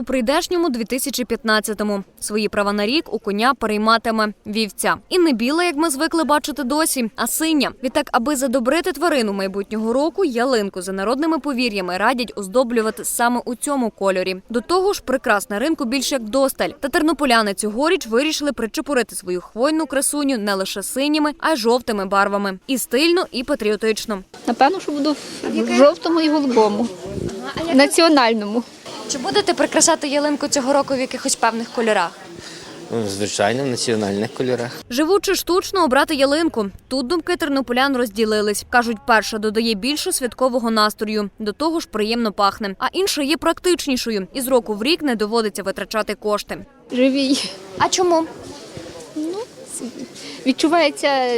у прийдешньому 2015-му. Свої права на рік у коня перейматиме вівця. І не біла, як ми звикли бачити досі, а синя. Відтак, аби задобрити тварину майбутнього року, ялинку за народними повір'ями радять оздоблювати саме у цьому кольорі. До того ж, прикрас на ринку більше як досталь. Та тернополяни цьогоріч вирішили причепурити свою хвойну красуню не лише синіми, а й жовтими барвами. І стильно, і патріотично. Напевно, що буду в жовтому і голубому. Національному. Чи будете прикрашати ялинку цього року в якихось певних кольорах? Ну, Звичайно, в національних кольорах. Живучи штучно обрати ялинку. Тут думки тернополян розділились. Кажуть, перша додає більше святкового настрою, до того ж приємно пахне, а інша є практичнішою і з року в рік не доводиться витрачати кошти. Живій. А чому? Ну, Відчувається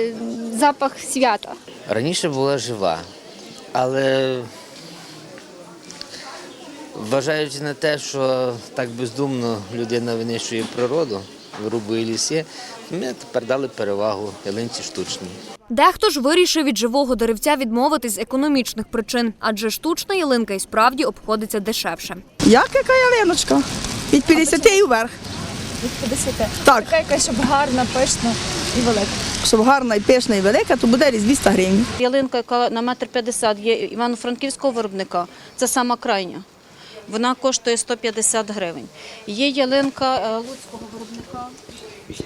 запах свята. Раніше була жива, але вважаючи на те, що так бездумно людина винищує природу, вирубує ліси, ми тепер дали перевагу ялинці штучній. Дехто ж вирішив від живого деревця відмовитись з економічних причин, адже штучна ялинка і справді обходиться дешевше. Як яка ялиночка? Від 50 і вверх. Від 50. Так, Така якась, щоб гарна, пишна і велика. щоб гарна і пишна і велика, то буде десь 200 гривень. Ялинка, яка на метр п'ятдесят є івано-франківського виробника, це сама крайня. Вона коштує 150 гривень. Є ялинка е, луцького виробника.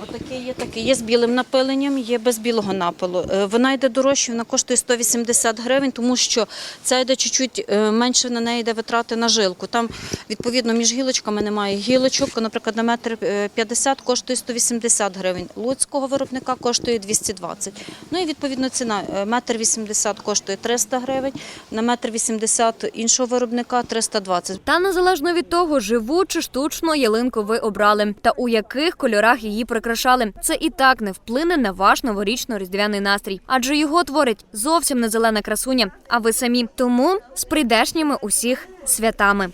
Отаке є таке. Є з білим напиленням, є без білого напилу. Е, Вона йде дорожче, вона коштує 180 гривень, тому що ця йде чуть-чуть е, менше на неї йде витрати на жилку. Там відповідно між гілочками немає гілочок. Наприклад, на метр е, 50 коштує 180 гривень. Луцького виробника коштує 220. Ну і відповідно ціна метр 80 коштує 300 гривень, на метр 80 іншого виробника 320. Та незалежно від того, живу чи штучну ялинку ви обрали, та у яких кольорах її прикрашали. Це і так не вплине на ваш новорічно-різдвяний настрій, адже його творить зовсім не зелена красуня, а ви самі. Тому з прийдешніми усіх святами.